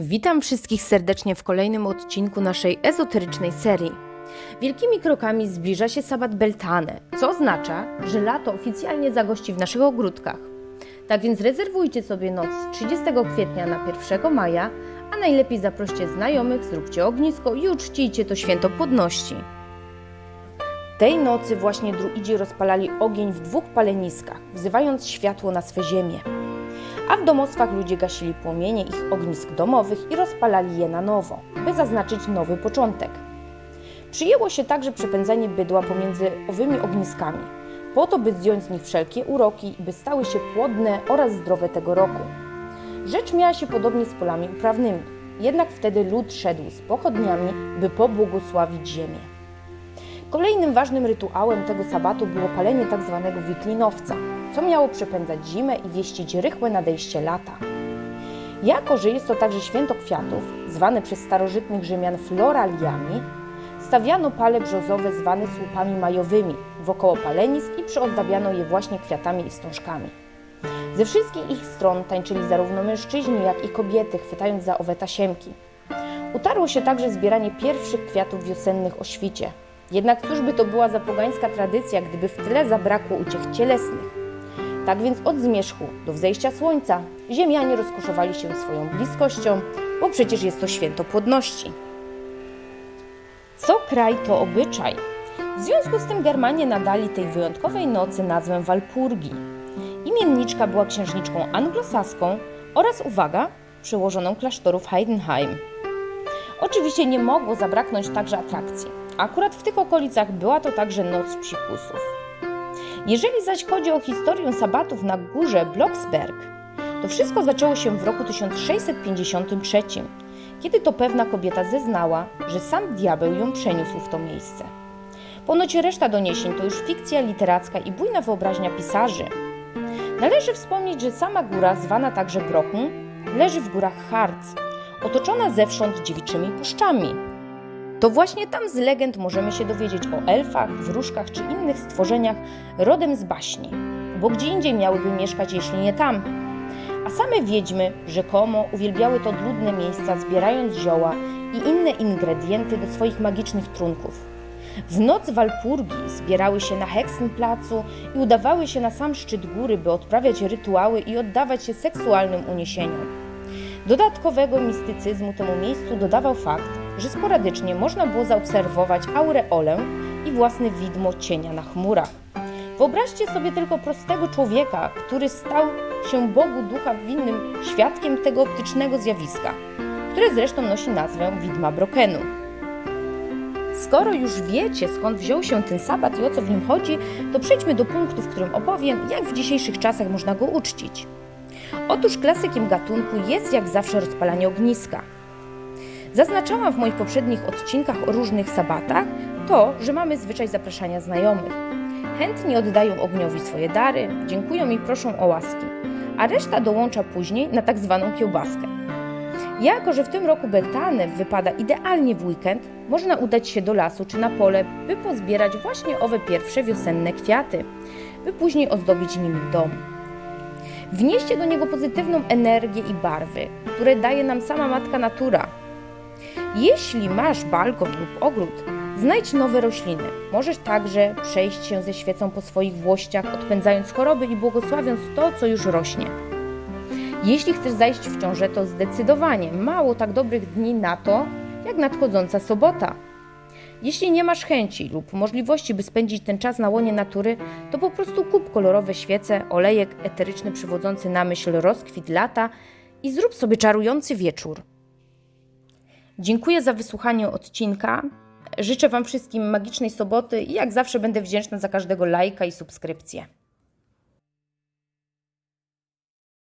Witam wszystkich serdecznie w kolejnym odcinku naszej ezoterycznej serii. Wielkimi krokami zbliża się sabat Beltane, co oznacza, że lato oficjalnie zagości w naszych ogródkach. Tak więc rezerwujcie sobie noc z 30 kwietnia na 1 maja, a najlepiej zaproście znajomych, zróbcie ognisko i uczcijcie to święto płodności. Tej nocy właśnie druidzi rozpalali ogień w dwóch paleniskach, wzywając światło na swe ziemię a w domostwach ludzie gasili płomienie ich ognisk domowych i rozpalali je na nowo, by zaznaczyć nowy początek. Przyjęło się także przepędzanie bydła pomiędzy owymi ogniskami, po to by zdjąć z nich wszelkie uroki i by stały się płodne oraz zdrowe tego roku. Rzecz miała się podobnie z polami uprawnymi, jednak wtedy lud szedł z pochodniami, by pobłogosławić ziemię. Kolejnym ważnym rytuałem tego sabatu było palenie tzw. wiklinowca, co miało przepędzać zimę i wieścić rychłe nadejście lata. Jako, że jest to także święto kwiatów, zwane przez starożytnych Rzymian floraliami, stawiano pale brzozowe zwane słupami majowymi wokoło palenisk i przyozdabiano je właśnie kwiatami i wstążkami. Ze wszystkich ich stron tańczyli zarówno mężczyźni, jak i kobiety, chwytając za owe tasiemki. Utarło się także zbieranie pierwszych kwiatów wiosennych o świcie. Jednak cóż by to była za pogańska tradycja, gdyby w tle zabrakło uciech cielesnych. Tak więc od zmierzchu do wzejścia słońca ziemianie rozkoszowali się swoją bliskością, bo przecież jest to święto płodności. Co kraj to obyczaj. W związku z tym Germanie nadali tej wyjątkowej nocy nazwę Walpurgi. Imienniczka była księżniczką anglosaską oraz, uwaga, przełożoną klasztorów Heidenheim. Oczywiście nie mogło zabraknąć także atrakcji. Akurat w tych okolicach była to także Noc Psikusów. Jeżeli zaś chodzi o historię sabatów na górze Blocksberg, to wszystko zaczęło się w roku 1653, kiedy to pewna kobieta zeznała, że sam diabeł ją przeniósł w to miejsce. Ponoć reszta doniesień to już fikcja literacka i bujna wyobraźnia pisarzy. Należy wspomnieć, że sama góra, zwana także Brocken, leży w górach Harz, otoczona zewsząd dziewiczymi puszczami. To właśnie tam z legend możemy się dowiedzieć o elfach, wróżkach czy innych stworzeniach rodem z baśni, bo gdzie indziej miałyby mieszkać, jeśli nie tam. A same wiedźmy rzekomo uwielbiały to ludne miejsca, zbierając zioła i inne ingredienty do swoich magicznych trunków. W noc Walpurgi zbierały się na Hexenplacu i udawały się na sam szczyt góry, by odprawiać rytuały i oddawać się seksualnym uniesieniom. Dodatkowego mistycyzmu temu miejscu dodawał fakt, że sporadycznie można było zaobserwować aureolę i własne widmo cienia na chmurach. Wyobraźcie sobie tylko prostego człowieka, który stał się Bogu Ducha winnym świadkiem tego optycznego zjawiska, które zresztą nosi nazwę widma Brokenu. Skoro już wiecie, skąd wziął się ten sabat i o co w nim chodzi, to przejdźmy do punktu, w którym opowiem, jak w dzisiejszych czasach można go uczcić. Otóż klasykiem gatunku jest jak zawsze rozpalanie ogniska. Zaznaczałam w moich poprzednich odcinkach o różnych sabatach to, że mamy zwyczaj zapraszania znajomych. Chętni oddają ogniowi swoje dary, dziękują i proszą o łaski, a reszta dołącza później na tak zwaną kiełbaskę. Jako, że w tym roku Beltane wypada idealnie w weekend, można udać się do lasu czy na pole, by pozbierać właśnie owe pierwsze wiosenne kwiaty, by później ozdobić nimi dom. Wnieście do niego pozytywną energię i barwy, które daje nam sama matka natura. Jeśli masz balkon lub ogród, znajdź nowe rośliny. Możesz także przejść się ze świecą po swoich włościach, odpędzając choroby i błogosławiąc to, co już rośnie. Jeśli chcesz zajść w ciążę, to zdecydowanie mało tak dobrych dni na to, jak nadchodząca sobota. Jeśli nie masz chęci lub możliwości, by spędzić ten czas na łonie natury, to po prostu kup kolorowe świece, olejek eteryczny przywodzący na myśl rozkwit lata i zrób sobie czarujący wieczór. Dziękuję za wysłuchanie odcinka. Życzę Wam wszystkim magicznej soboty i jak zawsze będę wdzięczna za każdego lajka i subskrypcję.